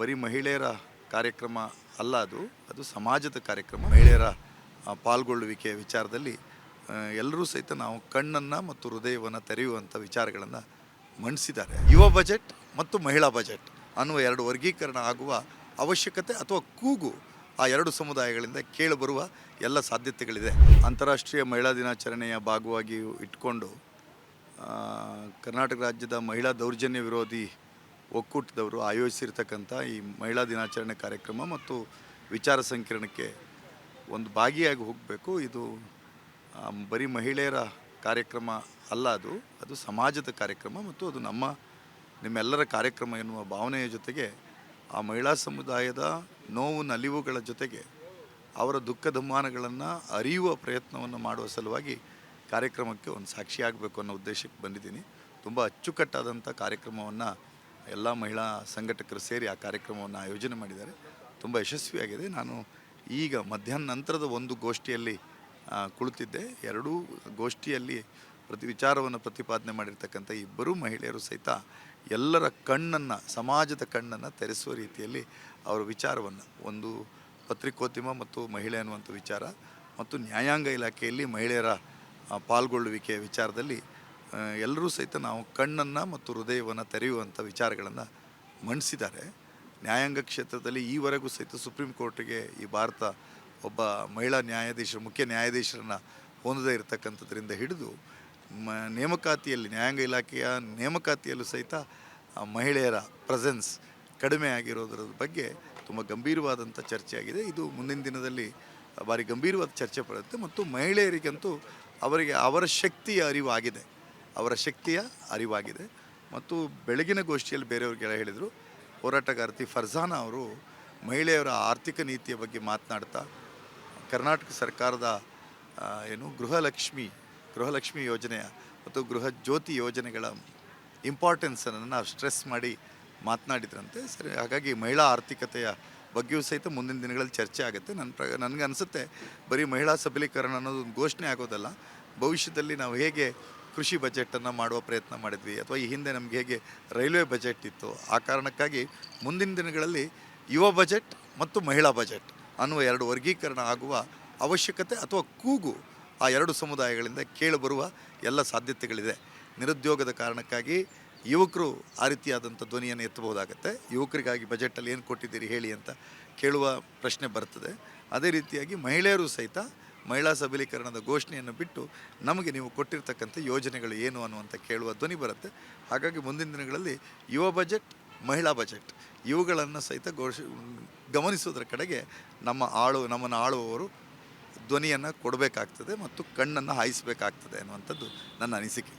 ಬರೀ ಮಹಿಳೆಯರ ಕಾರ್ಯಕ್ರಮ ಅಲ್ಲ ಅದು ಅದು ಸಮಾಜದ ಕಾರ್ಯಕ್ರಮ. ಮಹಿಳೆಯರ ಪಾಲ್ಗೊಳ್ಳುವಿಕೆಯ ವಿಚಾರದಲ್ಲಿ ಎಲ್ಲರೂ ಸಹಿತ ನಾವು ಕಣ್ಣನ್ನು ಮತ್ತು ಹೃದಯವನ್ನು ತೆರೆಯುವಂಥ ವಿಚಾರಗಳನ್ನು ಮಂಡಿಸಿದ್ದಾರೆ ಯುವ ಬಜೆಟ್ ಮತ್ತು ಮಹಿಳಾ ಬಜೆಟ್ ಅನ್ನುವ ಎರಡು ವರ್ಗೀಕರಣ ಆಗುವ ಅವಶ್ಯಕತೆ ಅಥವಾ ಕೂಗು ಆ ಎರಡು ಸಮುದಾಯಗಳಿಂದ ಕೇಳಿಬರುವ ಎಲ್ಲ ಸಾಧ್ಯತೆಗಳಿದೆ. ಅಂತಾರಾಷ್ಟ್ರೀಯ ಮಹಿಳಾ ದಿನಾಚರಣೆಯ ಭಾಗವಾಗಿ ಇಟ್ಕೊಂಡು ಕರ್ನಾಟಕ ರಾಜ್ಯದ ಮಹಿಳಾ ದೌರ್ಜನ್ಯ ವಿರೋಧಿ ಒಕ್ಕೂಟದವರು ಆಯೋಜಿಸಿರ್ತಕ್ಕಂಥ ಈ ಮಹಿಳಾ ದಿನಾಚರಣೆ ಕಾರ್ಯಕ್ರಮ ಮತ್ತು ವಿಚಾರ ಸಂಕಿರಣಕ್ಕೆ ಒಂದು ಭಾಗಿಯಾಗಿ ಹೋಗಬೇಕು. ಇದು ಬರೀ ಮಹಿಳೆಯರ ಕಾರ್ಯಕ್ರಮ ಅಲ್ಲ ಅದು. ಅದು ಸಮಾಜದ ಕಾರ್ಯಕ್ರಮ ಮತ್ತು ಅದು ನಮ್ಮ, ನಿಮ್ಮೆಲ್ಲರ ಕಾರ್ಯಕ್ರಮ ಎನ್ನುವ ಭಾವನೆಯ ಜೊತೆಗೆ ಆ ಮಹಿಳಾ ಸಮುದಾಯದ ನೋವು ನಲಿವುಗಳ ಜೊತೆಗೆ ಅವರ ದುಃಖ ದುಮ್ಮಾನಗಳನ್ನು ಅರಿಯುವ ಪ್ರಯತ್ನವನ್ನು ಮಾಡುವ ಸಲುವಾಗಿ ಕಾರ್ಯಕ್ರಮಕ್ಕೆ ಒಂದು ಸಾಕ್ಷಿಯಾಗಬೇಕು ಅನ್ನೋ ಉದ್ದೇಶಕ್ಕೆ ಬಂದಿದ್ದೀನಿ. ತುಂಬ ಅಚ್ಚುಕಟ್ಟಾದಂಥ ಕಾರ್ಯಕ್ರಮವನ್ನು ಎಲ್ಲ ಮಹಿಳಾ ಸಂಘಟಕರು ಸೇರಿ ಆ ಕಾರ್ಯಕ್ರಮವನ್ನು ಆಯೋಜನೆ ಮಾಡಿದ್ದಾರೆ. ತುಂಬ ಯಶಸ್ವಿಯಾಗಿದೆ. ನಾನು ಈಗ ಮಧ್ಯಾಹ್ನ ನಂತರದ ಒಂದು ಗೋಷ್ಠಿಯಲ್ಲಿ ಕುಳಿತಿದ್ದೆ. ಎರಡೂ ಗೋಷ್ಠಿಯಲ್ಲಿ ಪ್ರತಿ ವಿಚಾರವನ್ನು ಪ್ರತಿಪಾದನೆ ಮಾಡಿರ್ತಕ್ಕಂಥ ಇಬ್ಬರೂ ಮಹಿಳೆಯರು ಸಹಿತ ಎಲ್ಲರ ಕಣ್ಣನ್ನು, ಸಮಾಜದ ಕಣ್ಣನ್ನು ತೆರೆಸುವ ರೀತಿಯಲ್ಲಿ ಅವರ ವಿಚಾರವನ್ನು, ಒಂದು ಪತ್ರಿಕೋದ್ಯಮ ಮತ್ತು ಮಹಿಳೆ ಅನ್ನುವಂಥ ವಿಚಾರ ಮತ್ತು ನ್ಯಾಯಾಂಗ ಇಲಾಖೆಯಲ್ಲಿ ಮಹಿಳೆಯರ ಪಾಲ್ಗೊಳ್ಳುವಿಕೆಯ ವಿಚಾರದಲ್ಲಿ ಎಲ್ಲರೂ ಸಹಿತ ನಾವು ಕಣ್ಣನ್ನು ಮತ್ತು ಹೃದಯವನ್ನು ತೆರೆಯುವಂಥ ವಿಚಾರಗಳನ್ನು ಮಂಡಿಸಿದ್ದಾರೆ. ನ್ಯಾಯಾಂಗ ಕ್ಷೇತ್ರದಲ್ಲಿ ಈವರೆಗೂ ಸಹಿತ ಸುಪ್ರೀಂ ಕೋರ್ಟಿಗೆ ಈ ಭಾರತ ಒಬ್ಬ ಮಹಿಳಾ ನ್ಯಾಯಾಧೀಶರು ಮುಖ್ಯ ನ್ಯಾಯಾಧೀಶರನ್ನು ಹೊಂದದೇ ಇರತಕ್ಕಂಥದ್ರಿಂದ ಹಿಡಿದು, ಮ, ನೇಮಕಾತಿಯಲ್ಲಿ, ನ್ಯಾಯಾಂಗ ಇಲಾಖೆಯ ನೇಮಕಾತಿಯಲ್ಲೂ ಸಹಿತ ಮಹಿಳೆಯರ ಪ್ರೆಸೆನ್ಸ್ ಕಡಿಮೆ ಆಗಿರೋದ್ರ ಬಗ್ಗೆ ತುಂಬ ಗಂಭೀರವಾದಂಥ ಚರ್ಚೆಯಾಗಿದೆ. ಇದು ಮುಂದಿನ ದಿನದಲ್ಲಿ ಭಾರಿ ಗಂಭೀರವಾದ ಚರ್ಚೆ ಪಡುತ್ತೆ ಮತ್ತು ಮಹಿಳೆಯರಿಗಂತೂ ಅವರಿಗೆ ಅವರ ಶಕ್ತಿಯ ಅರಿವು ಆಗಿದೆ ಅವರ ಶಕ್ತಿಯ ಅರಿವಾಗಿದೆ. ಮತ್ತು ಬೆಳಗಿನ ಗೋಷ್ಠಿಯಲ್ಲಿ ಬೇರೆಯವ್ರಿಗೆಲ್ಲ ಹೇಳಿದರು, ಹೋರಾಟಗಾರ್ತಿ ಫರ್ಜಾನ ಅವರು ಮಹಿಳೆಯರ ಆರ್ಥಿಕ ನೀತಿಯ ಬಗ್ಗೆ ಮಾತನಾಡ್ತಾ, ಕರ್ನಾಟಕ ಸರ್ಕಾರದ ಏನು ಗೃಹಲಕ್ಷ್ಮಿ ಗೃಹಲಕ್ಷ್ಮಿ ಯೋಜನೆಯ ಮತ್ತು ಗೃಹ ಜ್ಯೋತಿ ಯೋಜನೆಗಳ ಇಂಪಾರ್ಟೆನ್ಸನ್ನು ಸ್ಟ್ರೆಸ್ ಮಾಡಿ ಮಾತನಾಡಿದ್ರಂತೆ. ಸರಿ, ಹಾಗಾಗಿ ಮಹಿಳಾ ಆರ್ಥಿಕತೆಯ ಬಗ್ಗೆಯೂ ಸಹಿತ ಮುಂದಿನ ದಿನಗಳಲ್ಲಿ ಚರ್ಚೆ ಆಗುತ್ತೆ. ನನ್ನ ಪ್ರ ನನಗೆ ಅನಿಸುತ್ತೆ, ಬರೀ ಮಹಿಳಾ ಸಬಲೀಕರಣ ಅನ್ನೋದು ಒಂದು ಘೋಷಣೆ ಆಗೋದಲ್ಲ, ಭವಿಷ್ಯದಲ್ಲಿ ನಾವು ಹೇಗೆ ಕೃಷಿ ಬಜೆಟನ್ನು ಮಾಡುವ ಪ್ರಯತ್ನ ಮಾಡಿದ್ವಿ. ಅಥವಾ ಈ ಹಿಂದೆ ನಮಗೆ ಹೇಗೆ ರೈಲ್ವೆ ಬಜೆಟ್ ಇತ್ತು, ಆ ಕಾರಣಕ್ಕಾಗಿ ಮುಂದಿನ ದಿನಗಳಲ್ಲಿ ಯುವ ಬಜೆಟ್ ಮತ್ತು ಮಹಿಳಾ ಬಜೆಟ್ ಅನ್ನುವ ಎರಡು ವರ್ಗೀಕರಣ ಆಗುವ ಅವಶ್ಯಕತೆ ಅಥವಾ ಕೂಗು ಆ ಎರಡು ಸಮುದಾಯಗಳಿಂದ ಕೇಳಿಬರುವ ಎಲ್ಲ ಸಾಧ್ಯತೆಗಳಿದೆ. ನಿರುದ್ಯೋಗದ ಕಾರಣಕ್ಕಾಗಿ ಯುವಕರು ಆ ರೀತಿಯಾದಂಥ ಧ್ವನಿಯನ್ನು ಎತ್ತಬಹುದಾಗತ್ತೆ. ಯುವಕರಿಗಾಗಿ ಬಜೆಟಲ್ಲಿ ಏನು ಕೊಟ್ಟಿದ್ದೀರಿ ಹೇಳಿ ಅಂತ ಕೇಳುವ ಪ್ರಶ್ನೆ ಬರ್ತದೆ. ಅದೇ ರೀತಿಯಾಗಿ ಮಹಿಳೆಯರು ಸಹಿತ ಮಹಿಳಾ ಸಬಲೀಕರಣದ ಘೋಷಣೆಯನ್ನು ಬಿಟ್ಟು ನಮಗೆ ನೀವು ಕೊಟ್ಟಿರ್ತಕ್ಕಂಥ ಯೋಜನೆಗಳು ಏನು ಅನ್ನುವಂಥ ಕೇಳುವ ಧ್ವನಿ ಬರುತ್ತೆ. ಹಾಗಾಗಿ ಮುಂದಿನ ದಿನಗಳಲ್ಲಿ ಯುವ ಬಜೆಟ್, ಮಹಿಳಾ ಬಜೆಟ್ ಇವುಗಳನ್ನು ಸಹಿತ ಘೋಷ, ಗಮನಿಸುವುದರ ಕಡೆಗೆ ನಮ್ಮ ಆಳು, ನಮ್ಮನ್ನು ಆಳುವವರು ಧ್ವನಿಯನ್ನು ಕೊಡಬೇಕಾಗ್ತದೆ ಮತ್ತು ಕಣ್ಣನ್ನು ಹಾಯಿಸಬೇಕಾಗ್ತದೆ ಅನ್ನುವಂಥದ್ದು ನನ್ನ ಅನಿಸಿಕೆ.